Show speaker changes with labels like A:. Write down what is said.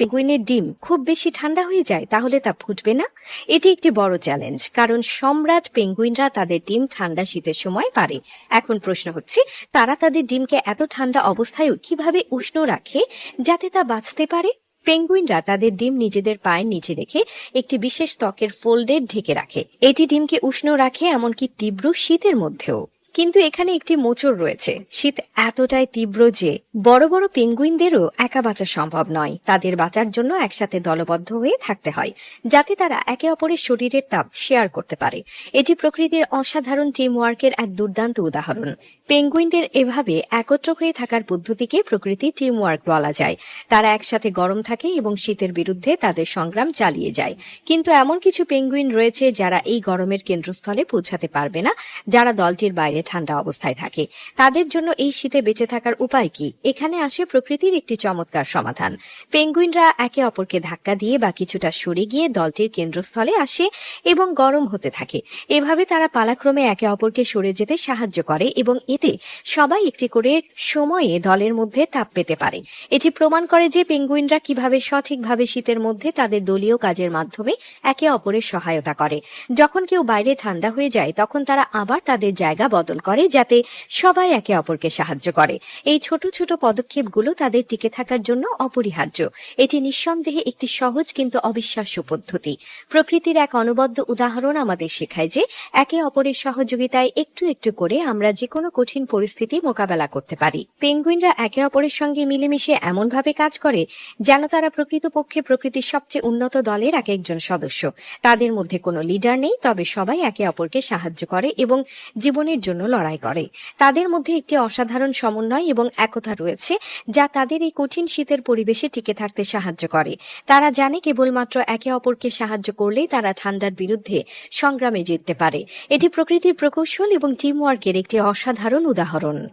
A: পেঙ্গুইনের ডিম খুব বেশি ঠান্ডা হয়ে যায়, তাহলে তা ফুটবে না। এটি একটি বড় চ্যালেঞ্জ, কারণ সম্রাট পেঙ্গুইনরা তাদের ডিম ঠান্ডা শীতের সময় পারে। এখন প্রশ্ন হচ্ছে, তারা তাদের ডিমকে এত ঠান্ডা অবস্থায়ও কীভাবে উষ্ণ রাখে যাতে তা বাঁচতে পারে? পেঙ্গুইনরা তাদের ডিম নিজেদের পায়ের নিচে রেখে একটি বিশেষ ত্বকের ফোল্ডে ঢেকে রাখে। এটি ডিমকে উষ্ণ রাখে এমনকি তীব্র শীতের মধ্যেও। কিন্তু এখানে একটি মোচড় রয়েছে। শীত এতটাই তীব্র যে বড় বড় পেঙ্গুইনদেরও একা বাঁচা সম্ভব নয়। তাদের বাঁচার জন্য একসাথে দলবদ্ধ হয়ে থাকতে হয়, যাতে তারা একে অপরের শরীরের তাপ শেয়ার করতে পারে। এটি প্রকৃতির অসাধারণ টিম ওয়ার্কের এক দুর্দান্ত উদাহরণ। পেঙ্গুইনদের এভাবে একত্র হয়ে থাকার পদ্ধতিকে প্রকৃতি টিম ওয়ার্ক বলা যায়। তারা একসাথে গরম থাকে এবং শীতের বিরুদ্ধে তাদের সংগ্রাম চালিয়ে যায়। কিন্তু এমন কিছু পেঙ্গুইন রয়েছে যারা এই গরমের কেন্দ্রস্থলে পৌঁছাতে পারবে না, যারা দলটির বাইরে ঠান্ডা অবস্থায় থাকে। তাদের জন্য এই শীতে বেঁচে থাকার উপায় কি? এখানে আসে প্রকৃতির একটি চমৎকার সমাধান। পেঙ্গুইনরা একে অপরকে ধাক্কা দিয়ে বা কিছুটা সরে গিয়ে দলটির কেন্দ্রস্থলে আসে এবং গরম হতে থাকে। এভাবে তারা পালাক্রমে একে অপরকে সরে যেতে সাহায্য করে এবং এতে সবাই একটি করে সময়ে দলের মধ্যে তাপ পেতে পারে। এটি প্রমাণ করে যে পেঙ্গুইনরা কীভাবে সঠিকভাবে শীতের মধ্যে তাদের দলীয় কাজের মাধ্যমে একে অপরের সহায়তা করে। যখন কেউ বাইরে ঠান্ডা হয়ে যায়, তখন তারা আবার তাদের জায়গা বদল করে যাতে সবাই একে অপরকে সাহায্য করে। এই ছোট ছোট পদক্ষেপগুলো তাদের টিকে থাকার জন্য অপরিহার্য। এটি নিঃসন্দেহে একটি সহজ কিন্তু অবিশ্বাস্য পদ্ধতি। প্রকৃতির এক অনবদ্য উদাহরণ আমাদের শেখায় যে, একে অপরের সহযোগিতায় একটু একটু করে আমরা যে কোনো কঠিন পরিস্থিতি মোকাবেলা করতে পারি। পেঙ্গুইনরা একে অপরের সঙ্গে মিলেমিশে এমনভাবে কাজ করে, যেন তারা প্রকৃতপক্ষে প্রকৃতির সবচেয়ে উন্নত দলের এক একজন সদস্য। তাদের মধ্যে কোনো লিডার নেই, তবে সবাই একে অপরকে সাহায্য করে এবং জীবনের জন্য লড়াই করে। তাদের মধ্যে একটি অসাধারণ সমন্বয় এবং একতা রয়েছে, যা তাদের এই কঠিন শীতের পরিবেশে টিকে থাকতে সাহায্য করে। তারা জানে কেবলমাত্র একে অপরকে সাহায্য করলেই তারা ঠান্ডার বিরুদ্ধে সংগ্রামে জিততে পারে। এটি প্রকৃতির প্রকৌশল এবং টিমওয়ার্কের একটি অসাধারণ উদাহরণ।